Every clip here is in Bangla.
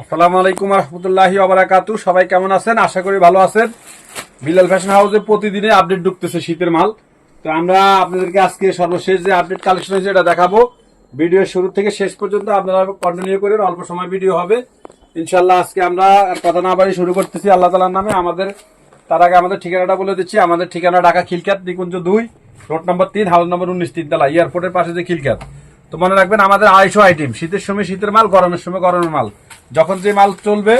আসসালামু আলাইকুম রহমতুল্লাহি আবরাকাতু সবাই কেমন আছেন? আশা করি ভালো আছেন। বিলাল ফ্যাশন হাউসে প্রতিদিনে আপডেট ঢুকতেছে শীতের মাল। তো আমরা আপনাদেরকে আজকে সর্বশেষ যে আপডেট কালেকশন হয়েছে এটা দেখাবো। ভিডিও শুরু থেকে শেষ পর্যন্ত আপনারা কন্টিনিউ করেন, অল্প সময় ভিডিও হবে। ইনশাল্লাহ আজকে আমরা কথা না বাড়ি শুরু করতেছি আল্লাহ তালার নামে। আমাদের, তার আগে আমাদের ঠিকানাটা বলে দিচ্ছি। আমাদের ঠিকানা ঢাকা খিলকাত নিকুঞ্জ দুই, রোড নম্বর তিন, হাউস নম্বর উনিশ তিনতলা এয়ারপোর্টের পাশে যে খিলকাত তো মনে রাখবেন আমাদের আড়াইশো আইটেম। শীতের সময় শীতের মাল, গরমের সময় গরমের মাল। যখন যে মাল চলবে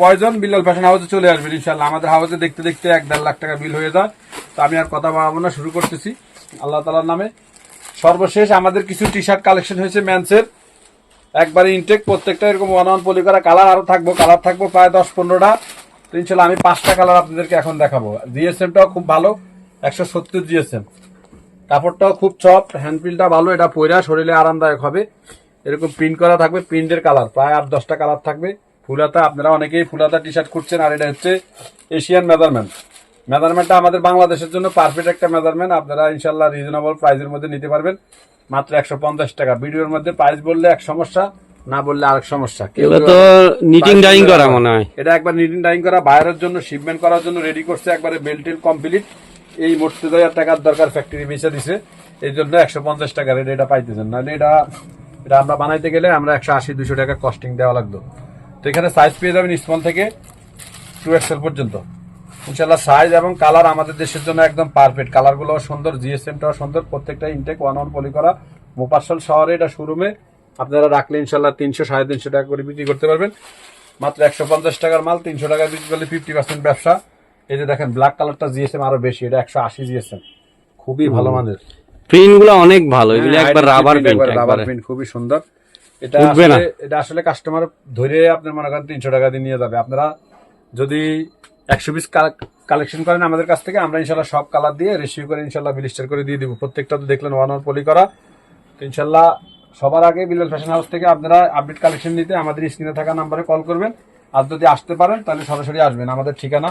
পয়জন বিল্লাল ফ্যাশন হাউসে চলে আসবে ইনশাল্লাহ আমাদের হাউসে দেখতে দেখতে এক দেড় লাখ টাকা বিল হয়ে যায়। তো আমি আর কথা বাড়াবো না, শুরু করতেছি। আল্লাহ তালার নামে। সর্বশেষ আমাদের কিছু টি শার্ট কালেকশন হয়েছে ম্যান্সের একবারে ইনটেক প্রত্যেকটা এরকম ওয়ান ওয়ান পলি করা কালার আরও থাকব কালার থাকব প্রায় দশ পনেরোটা। তো ইনশাল্লাহ আমি পাঁচটা কালার আপনাদেরকে এখন দেখাবো। জিএসএমটাও খুব ভালো, একশো সত্তর জিএসএম কাপড়টাও খুব সফট হ্যান্ডপিলটা ভালো, এটা পয়রা শরীরে আরামদায়ক হবে। এরকম প্রিন্ট করা থাকবে প্রিন্টের কালার প্রায় আট দশটা কালার থাকবে। ফুলাতা আপনারা অনেকেই ফুলাতা টি শার্ট খুঁজছেন আর এটা হচ্ছে এশিয়ান মেজারমেন্ট মেজারমেন্টটা আমাদের বাংলাদেশের জন্য পারফেক্ট একটা মেজারমেন্ট আপনারা ইনশাল্লাহ রিজনেবল প্রাইসের মধ্যে নিতে পারবেন। মাত্র একশো পঞ্চাশ টাকা। ভিডিওর মধ্যে প্রাইস বললে এক সমস্যা না বললে আরেক সমস্যা। কেউ এগুলো তো নিটিং ডাইং করা মনে হয়। এটা একবার নিটিং ডাইং করা বাইরের জন্য শিপমেন্ট করার জন্য রেডি করছে একবারে বেল্টেল কমপ্লিট এই হাজার টাকার দরকার ফ্যাক্টরি বেঁচে দিছে। এই জন্য একশো পঞ্চাশ টাকা রেট এটা পাইতেছেন। নাহলে এটা এটা আমরা বানাইতে গেলে আমরা একশো আশি দুশো টাকা কস্টিং দেওয়া লাগতো। তো এখানে সাইজ পেয়ে যাবেন স্মল থেকে টু এক্সেল পর্যন্ত। ইনশাল্লাহ সাইজ এবং কালার আমাদের দেশের জন্য একদম পারফেক্ট কালারগুলো সুন্দর জিএসএমটাও সুন্দর প্রত্যেকটা ইনটেক ওয়ান ওয়ান পলি করা। মোপাসল শহরে এটা শোরুমে আপনারা রাখলে ইনশাল্লাহ তিনশো সাড়ে তিনশো টাকা করে বিক্রি করতে পারবেন। মাত্র একশো পঞ্চাশ টাকার মাল তিনশো টাকা বিক্রি করলে ফিফটি পার্সেন্ট ব্যবসা। এই যে দেখেন ব্ল্যাক কালারটা জিএসএম আরও বেশি এটা একশো আশি জিএসএম খুবই ভালো মানের। প্রিন্টগুলো অনেক ভালো এগুলো হ্যাঁ, একবার রাবার প্রিন্ট রাবার প্রিন্ট খুবই সুন্দর। এটা আসলে এটা আসলে কাস্টমার ধরে আপনার মনে করেন তিনশো টাকা দিয়ে নিয়ে যাবে। আপনারা যদি একশো পিস কালেকশন করেন আমাদের কাছ থেকে আমরা ইনশাল্লাহ সব কালার দিয়ে রেসিউ করে ইনশাল্লাহ বিলিস্টার করে দিয়ে দিব। প্রত্যেকটা তো দেখলেন ওয়ান ওয়ান পলি করা। তো ইনশাল্লাহ সবার আগে বিলাল ফ্যাশন হাউস থেকে আপনারা আপডেট কালেকশন নিতে আমাদের স্ক্রিনে থাকা নাম্বারে কল করবেন। আর যদি আসতে পারেন তাহলে সরাসরি আসবেন। আমাদের ঠিকানা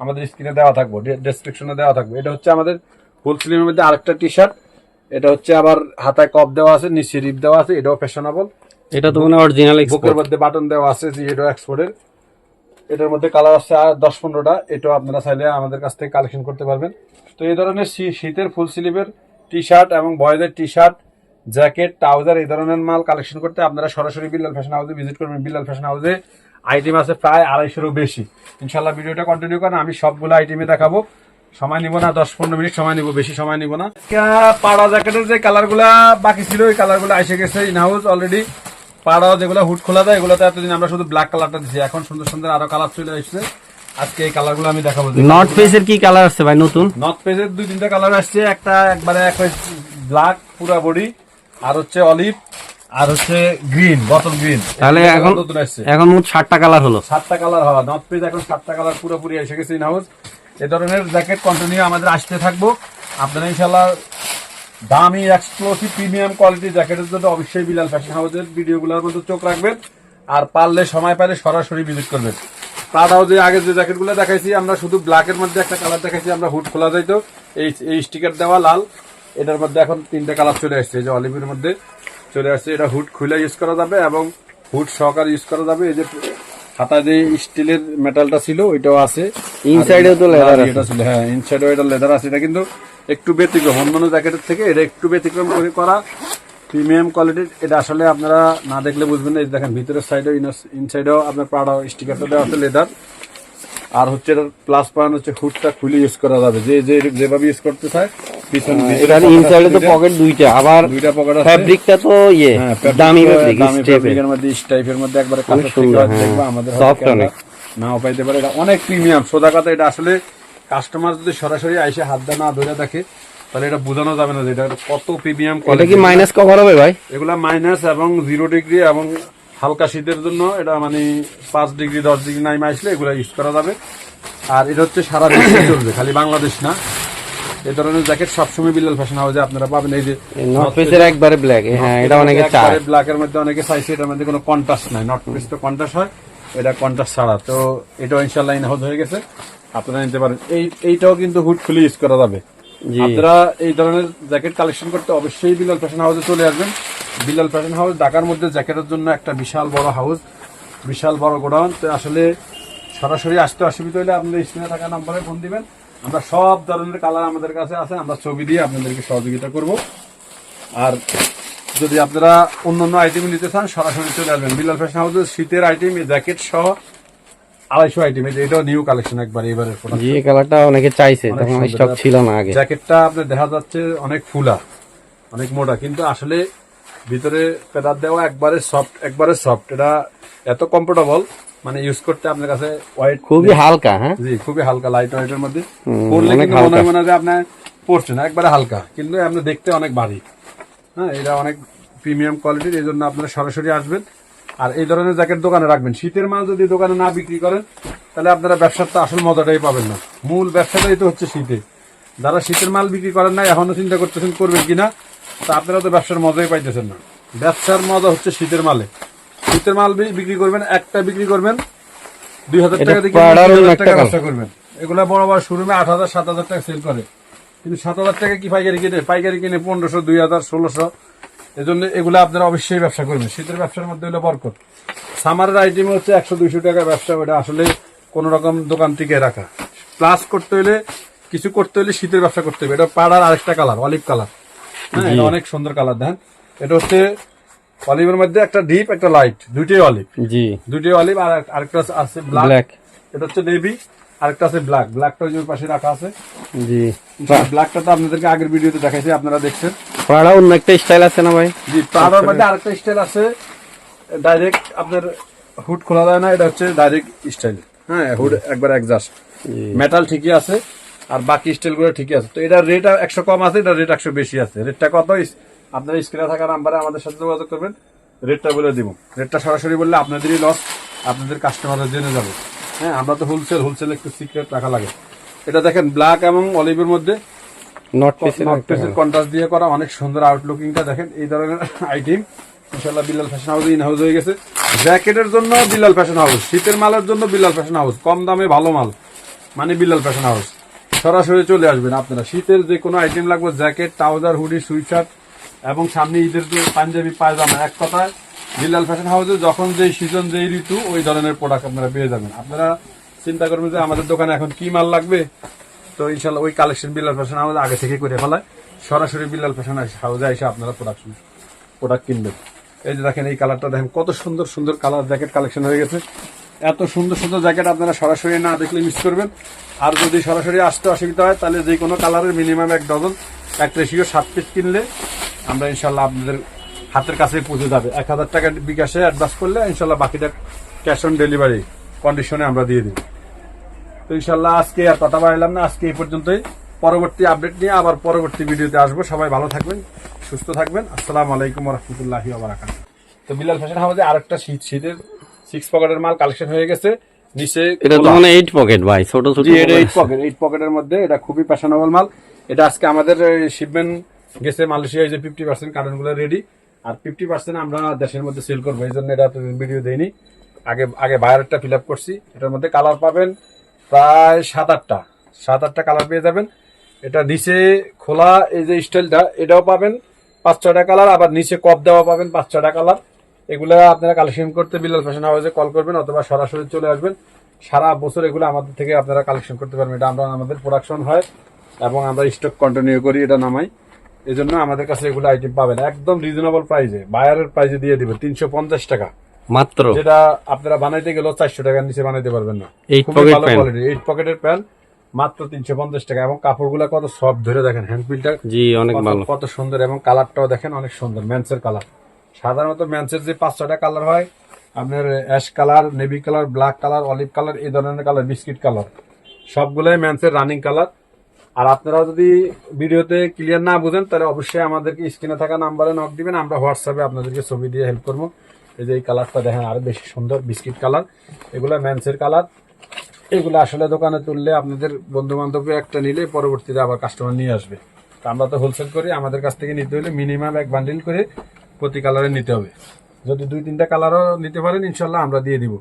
আমাদের স্ক্রিনে দেওয়া থাকব ডেসক্রিপশনে দেওয়া থাকবে। এটা হচ্ছে আমাদের ফুল স্লিমের মধ্যে আরেকটা টি শার্ট এটা হচ্ছে আবার হাতায় কপ দেওয়া আছে নিচে রিপ দেওয়া আছে এটাও ফ্যাশনেবল এটা তো মনে অরিজিনাল বুকের মধ্যে বাটন দেওয়া আছে যে এটাও এক্সপোর্টের এটার মধ্যে কালার আছে আর দশ পনেরোটা এটাও আপনারা চাইলে আমাদের কাছ থেকে কালেকশন করতে পারবেন। তো এই ধরনের শীতের ফুল স্লিভের টি শার্ট এবং বয়েজের টি শার্ট জ্যাকেট ট্রাউজার এই ধরনের মাল কালেকশন করতে আপনারা সরাসরি বিল্লাল ফ্যাশন হাউসে ভিজিট করবেন। বিল্লাল ফ্যাশন হাউসে আইটেম আছে প্রায় আড়াইশোরও বেশি। ইনশাল্লাহ ভিডিওটা কন্টিনিউ করেন আমি সবগুলো আইটেমে দেখাবো। সময় নিব না দশ পনেরো মিনিট সময় নিব বেশি সময় নিব না। পাড়া জ্যাকেটের যে কালারগুলা বাকি ছিল ওই কালারগুলো এসে গেছে ইন হাউস অলরেডি পাড়া যেগুলো হুট খোলা দেয় এগুলোতে এতদিন আমরা শুধু ব্ল্যাক কালারটা দিচ্ছি এখন সুন্দর সুন্দর আরও কালার চলে আসছে। আজকে এই কালারগুলো আমি দেখাবো। নর্থ ফেসের কি কালার আছে ভাই নতুন? নর্থ পেজের দুই তিনটা কালার আসছে একটা একবারে এক ব্ল্যাক পুরা বডি আর হচ্ছে অলিভ আর হচ্ছে গ্রিন বটল গ্রিন তাহলে এখন নতুন আসছে। এখন মোট ষাটটা কালার হলো। সাতটা কালার হওয়া। নর্থ পেজ এখন সাতটা কালার পুরোপুরি এসে গেছে ইন হাউস এ ধরনের জ্যাকেট কন্টিনিউ আমাদের আসতে থাকব। আপনারা ইনশাল্লাহ দামি এক্সক্লুসিভ প্রিমিয়াম কোয়ালিটির জ্যাকেটের জন্য অবশ্যই বিলাল ফ্যাশন হাউসের ভিডিওগুলোর মধ্যে চোখ রাখবেন আর পারলে সময় পাইলে সরাসরি ভিজিট করবেন। তারাও যে আগে যে জ্যাকেটগুলো দেখাইছি, আমরা শুধু ব্ল্যাকের মধ্যে একটা কালার দেখাইছি, আমরা হুড খোলা যাইতো। এই এই স্টিকার দেওয়া লাল, এটার মধ্যে এখন তিনটা কালার চলে আসছে যে অলিভের মধ্যে চলে আসছে। এটা হুড খুলে ইউজ করা যাবে এবং হুড সহকারে ইউজ করা যাবে। এই যে হাতা যে স্টিলের মেটালটা ছিল ওইটাও আছে। ইনসাইডেও তো আর আছে। এটা ছিল হ্যাঁ ইনসাইডেও এটা লেদার আছে। এটা কিন্তু একটু ব্যতিক্রম অন্যান্য জ্যাকেটের থেকে এটা একটু ব্যতিক্রম করে করা প্রিমিয়াম কোয়ালিটির এটা আসলে আপনারা না দেখলে বুঝবেন না। দেখেন ভিতরের সাইডেও ইনসাইডেও আপনার পাড়া স্টিকারটা দেওয়া আছে লেদার আর হচ্ছে এটার প্লাস পয়েন্ট হচ্ছে হুডটা খুলে ইউজ করা যাবে। যে যেভাবে ইউজ করতে চায় এখানে ইনসাইডে তো পকেট দুইটা আবার দুইটা পকেট আছে। ফ্যাব্রিকটা তো ইয়ে হ্যাঁ, দামি ফ্যাব্রিক মধ্যে মধ্যে একবারে হ্যাঁ। দেখবা আমাদের হয়তো অনেক। নাও পাইতে পারে এটা অনেক প্রিমিয়াম সোজা কথা এটা আসলে কাস্টমার যদি সরাসরি আইসে হাত দা না ধরে তাহলে এটা বোঝানো যাবে না যে এটা কত প্রিমিয়াম এটা কি মাইনাস কভার হবে ভাই? এগুলা মাইনাস এবং জিরো ডিগ্রি এবং হালকা শীতের জন্য এটা মানে পাঁচ ডিগ্রি দশ ডিগ্রি নাইমে আসলে এগুলা ইউজ করা যাবে। আর এটা হচ্ছে সারা দেশে চলবে খালি বাংলাদেশ না। এই ধরনের জ্যাকেট সবসময় বিল্লাল ফ্যাশন হাউসে আপনারা পাবেন। এই যে নর্থ ফেসের একবারে ব্ল্যাক হ্যাঁ এটা অনেকে চায়। ব্ল্যাক এর মধ্যে অনেকে চাইছে এটার মধ্যে কোনো কন্ট্রাস্ট নাই। নট পিস তো কন্ট্রাস্ট হয় এটা কন্ট্রাস্ট ছাড়া। তো এটাও ইনশাল্লাহ ইন হয়ে গেছে। আপনারা নিতে পারেন। এই এইটাও কিন্তু হুড খুলে ইউজ করা যাবে। আপনারা এই ধরনের জ্যাকেট কালেকশন করতে অবশ্যই বিলাল ফ্যাশন হাউসে চলে আসবেন। বিলাল ফ্যাশন হাউস ঢাকার মধ্যে জ্যাকেটের জন্য একটা বিশাল বড় হাউস বিশাল বড় গোডাউন। তো আসলে সরাসরি আসতে অসুবিধা হলে আপনি স্ক্রিনে থাকা নাম্বারে ফোন দিবেন। আমরা সব ধরনের কালার আমাদের কাছে আছে আমরা ছবি দিয়ে আপনাদেরকে সহযোগিতা করব। আর যদি আপনারা অন্য অন্য আইটেম নিতে চান সরাসরি চলে আসবেন। বিলাল ফ্যাশন হাউসের শীতের আইটেম জ্যাকেট সহ আড়াইশো আইটেম এটাও নিউ কালেকশন একবার এবারের এই কালারটা অনেকে চাইছে তখন স্টক ছিল না আগে। জ্যাকেটটা আপনার দেখা যাচ্ছে অনেক ফুলা অনেক মোটা কিন্তু আসলে ভিতরে পেদার দেওয়া একবারে সফট একবারে সফট এটা এত কমফোর্টেবল মানে ইউজ করতে আপনার কাছে ওয়াইট খুবই হালকা হ্যাঁ? জি খুবই হালকা লাইট ওয়েটের মধ্যে। কিন্তু মনে হয় মনে হয় যে আপনার পড়ছে না একবারে হালকা। কিন্তু আপনি দেখতে অনেক ভারী। হ্যাঁ এটা অনেক প্রিমিয়াম কোয়ালিটির এই জন্য আপনারা সরাসরি আসবেন। আর এই ধরনের জ্যাকেট দোকানে রাখবেন। শীতের মাল যদি দোকানে না বিক্রি করেন তাহলে আপনারা ব্যবসার তো আসল মজাটাই পাবেন না। মূল ব্যবসাটাই তো হচ্ছে শীতে। যারা শীতের মাল বিক্রি করেন না এখনও চিন্তা করতেছেন করবেন কিনা তা আপনারা তো ব্যবসার মজাই পাইতেছেন না। ব্যবসার মজা হচ্ছে শীতের মালে। শীতের মাল বিক্রি করবেন একটা বিক্রি করবেন দুই হাজার টাকা থেকে টাকা ব্যবসা করবেন। এগুলা বড় বড় শোরুমে আট হাজার সাত হাজার টাকা সেল করে। কিন্তু সাত হাজার টাকা কি পাইকারি কিনে? পাইকারি কিনে পনেরোশো দুই হাজার ষোলোশো। এই জন্য এগুলো আপনারা অবশ্যই ব্যবসা করবেন। শীতের ব্যবসার মধ্যে হলো বরকত। সামারের আইটেম হচ্ছে একশো দুইশো টাকা ব্যবসা ওটা আসলে কোন রকম দোকান টিকে রাখা। প্লাস করতে হলে কিছু করতে হলে শীতের ব্যবসা করতে হবে। এটা পাড়ার আরেকটা কালার অলিভ কালার হ্যাঁ এটা অনেক সুন্দর কালার দেন এটা হচ্ছে অলিভের মধ্যে একটা ডিপ একটা লাইট দুইটাই অলিভ জি। দুইটাই অলিভ আর আরেকটা আছে ব্ল্যাক এটা হচ্ছে নেভি আরেকটা আছে ব্ল্যাক ব্ল্যাকটা ওই পাশে রাখা আছে। জি। ব্ল্যাকটা তো আপনাদেরকে আগের ভিডিওতে দেখাইছি আপনারা দেখছেন। পাড়া অন্য একটা স্টাইল আছে না ভাই? জি পাড়ার মধ্যে আরেকটা স্টাইল আছে। ডাইরেক্ট আপনার হুড খোলা যায় না এটা হচ্ছে ডাইরেক্ট স্টাইল হ্যাঁ হুড একবার জি। মেটাল ঠিকই আছে আর বাকি স্টাইলগুলো ঠিকই আছে। তো এটা রেট একশো কম আছে এটা রেট একশো বেশি আছে। রেটটা কত? আপনার স্ক্রিনে থাকা নাম্বারে আমাদের সাথে যোগাযোগ করবেন। রেটটা বলে দিব। রেটটা সরাসরি বললে আপনাদেরই লস আপনাদের কাস্টমাররা জেনে যাবে। হ্যাঁ আমরা তো হোলসেল হোলসেল একটু সিক্রেট রাখা লাগে। এটা দেখেন ব্ল্যাক এবং অলিভের মধ্যে নট পিসের কন্ট্রাস্ট দিয়ে করা অনেক সুন্দর আউটলুকিংটা দেখেন। এই ধরনের আইটেম ইনশাল্লাহ Bilal fashion house in house হয়ে গেছে। জ্যাকেটের জন্য বিলাল ফ্যাশন হাউস শীতের মালের জন্য বিলাল ফ্যাশন হাউস কম দামে ভালো মাল। মানে বিলাল ফ্যাশন হাউস সরাসরি চলে আসবেন আপনারা। শীতের যে কোনো আইটেম লাগবে জ্যাকেট ট্রাউজার হুডি সুইটার এবং সামনে ঈদের পাঞ্জাবি পায়জামা, এক কথায় বিলাল ফ্যাশন হাউসে যখন যে সিজন, যেই ঋতু, ওই ধরনের প্রোডাক্ট আপনারা পেয়ে যাবেন। আপনারা চিন্তা করবেন যে আমাদের দোকানে এখন কি মাল লাগবে? তো ইনশাল্লাহ ওই কালেকশন বিলাল ফ্যাশন হাউস আগে থেকে করে ফেলায়। সরাসরি বিলাল ফ্যাশন হাউসে এসে আপনারা প্রোডাকশন প্রোডাক্ট কিনবেন। এই যে দেখেন, এই কালারটা দেখেন, কত সুন্দর সুন্দর কালার জ্যাকেট কালেকশন হয়ে গেছে। এত সুন্দর সুন্দর জ্যাকেট আপনারা সরাসরি না দেখলে মিস করবেন। আর যদি সরাসরি আসতে অসুবিধা হয়, তাহলে যে কোনো কালারের মিনিমাম এক ডজন এক রেশিও সাত পিস কিনলে আমরা ইনশাল্লাহ আপনাদের হাতের কাছে পৌঁছে যাবে। এক হাজার টাকা বিকাশে অ্যাডভান্স করলে ইনশাল্লাহ বাকিটা ক্যাশ অন ডেলিভারি কন্ডিশনে আমরা দিয়ে দিই তো ইনশাল্লাহ আজকে আর কথা বাড়াইলাম না আজকে এই পর্যন্তই। পরবর্তী আপডেট নিয়ে আবার পরবর্তী ভিডিওতে আসব। সবাই ভালো থাকবেন সুস্থ থাকবেন। আসসালামু আলাইকুম রহমতুল্লাহি তো বিলাল ফ্যাশন হাউসে আরেকটা শীত শীতের সিক্স পকেটের মাল কালেকশন হয়ে গেছে। নিচে এটা তো মানে এইট পকেট ভাই ছোট ছোট এইট পকেট এইট পকেটের মধ্যে এটা খুবই ফ্যাশনেবল মাল। এটা আজকে আমাদের শিপমেন্ট গেছে মালয়েশিয়ায় যে ফিফটি পার্সেন্ট কার্টনগুলো রেডি আর ফিফটি পার্সেন্ট আমরা দেশের মধ্যে সেল করব এই জন্য এটা ভিডিও দেইনি। আগে আগে বায়ারটা ফিল আপ করছি, এটার মধ্যে কালার পাবেন প্রায় সাত আটটা সাত আটটা কালার পেয়ে যাবেন। এটা নিচে খোলা, এই যে স্টাইলটা এটাও পাবেন পাঁচ ছয়টা কালার আবার নিচে কপ দেওয়া পাবেন পাঁচ ছয়টা কালার এগুলো আপনারা কালেকশন করতে বিলাল ফ্যাশন হাউসে কল করবেন, অথবা সরাসরি চলে আসবেন। সারা বছর এগুলো আমাদের থেকে আপনারা কালেকশন করতে পারবেন। এটা আমরা আমাদের প্রোডাকশন হয় এবং আমরা স্টক কন্টিনিউ করি, এটা নামাই। এই জন্য আমাদের কাছে এগুলো আইটেম পাবেন। একদম রিজনেবল প্রাইসে বায়ারের প্রাইসে দিয়ে দিবে তিনশো পঞ্চাশ টাকা। মাত্র? যেটা আপনারা বানাইতে গেলেও চারশো টাকার নিচে বানাইতে পারবেন না। Eight খুবই ভালো কোয়ালিটি এইট পকেটের প্যান মাত্র তিনশো পঞ্চাশ টাকা। এবং কাপড়গুলো কত সফট ধরে দেখেন হ্যান্ডপিলটা জি অনেক কত- ভালো। কত সুন্দর এবং কালারটাও দেখেন অনেক সুন্দর ম্যান্সের কালার সাধারণত ম্যান্সের যে পাঁচ ছটা কালার হয় আপনার ash colour navy colour black colour olive colour এই ধরনের কালার বিস্কিট কালার সবগুলোই ম্যান্সের রানিং কালার আর আপনারা যদি ভিডিওতে ক্লিয়ার না বুঝেন তাহলে অবশ্যই আমাদেরকে স্ক্রিনে থাকা নাম্বারে নক দিবেন। আমরা হোয়াটসঅ্যাপে আপনাদেরকে ছবি দিয়ে হেল্প করব। এই যে এই কালারটা দেখেন আরও বেশি সুন্দর বিস্কিট কালার এগুলো ম্যান্সের কালার এগুলো আসলে দোকানে তুললে আপনাদের বন্ধু বান্ধব একটা নিলে পরবর্তীতে আবার কাস্টমার নিয়ে আসবে। তো আমরা তো হোলসেল করি আমাদের কাছ থেকে নিতে হলে মিনিমাম এক বান্ডিল করে প্রতি কালারে নিতে হবে। যদি দুই তিনটা কালারও নিতে পারেন ইনশাল্লাহ আমরা দিয়ে দিব।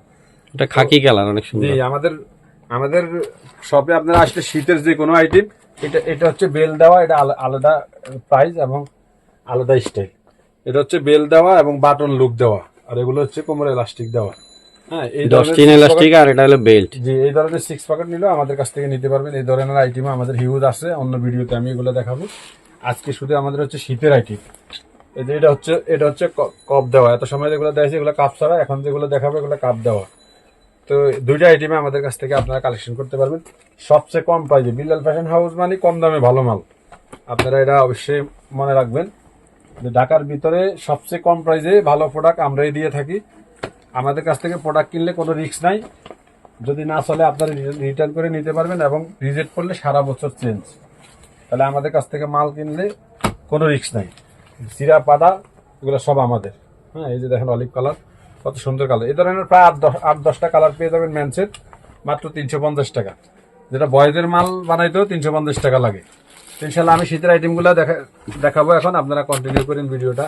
এটা খাকি কালার অনেক সুন্দর। আমাদের আমাদের শপে আপনারা আসলে শীতের যে কোনো আইটেম এটা এটা হচ্ছে বেল দেওয়া এটা আলা- আলাদা প্রাইস এবং আলাদা স্টাইল এটা হচ্ছে বেল দেওয়া এবং বাটন লুক দেওয়া আর এগুলো হচ্ছে কোমরে ইলাস্টিক দেওয়া। হ্যাঁ এই ধরনের টিন এলাস্টিক আর এটা হলো বেল্ট জি এই ধরনের সিক্স পকেট নিলেও আমাদের কাছ থেকে নিতে পারবেন। এই ধরনের আইটেম আমাদের হিউজ আছে অন্য ভিডিওতে আমি এগুলো দেখাবো। আজকে শুধু আমাদের হচ্ছে শীতের আইটেম এই যে এটা হচ্ছে এটা হচ্ছে কপ দেওয়া। এত সময় যেগুলো দেয় এগুলো কাপ ছাড়া এখন যেগুলো দেখাবো এগুলো কাপ দেওয়া। তো দুইটা আইটেমে আমাদের কাছ থেকে আপনারা কালেকশন করতে পারবেন। সবচেয়ে কম প্রাইজে বিল্লাল ফ্যাশন হাউস মানে কম দামে ভালো মাল। আপনারা এটা অবশ্যই মনে রাখবেন যে ঢাকার ভিতরে সবচেয়ে কম প্রাইজে ভালো প্রোডাক্ট আমরাই দিয়ে থাকি। আমাদের কাছ থেকে প্রোডাক্ট কিনলে কোনো রিস্ক নাই। যদি না চলে, আপনারা রিটার্ন করে নিতে পারবেন এবং রিজেক্ট করলে সারা বছর চেঞ্জ তাহলে আমাদের কাছ থেকে মাল কিনলে কোনো রিস্ক নাই। সিরা পাতা এগুলো সব আমাদের। হ্যাঁ এই যে দেখেন অলিভ কালার কত সুন্দর কালার এ ধরনের প্রায় আট দশ আট দশটা কালার পেয়ে যাবেন ম্যানসেট মাত্র তিনশো পঞ্চাশ টাকা। যেটা বয়েজের মাল বানাইতেও তিনশো পঞ্চাশ টাকা লাগে। ইনশাল্লাহ আমি শীতের আইটেমগুলো দেখা দেখাবো এখন। আপনারা কন্টিনিউ করেন ভিডিওটা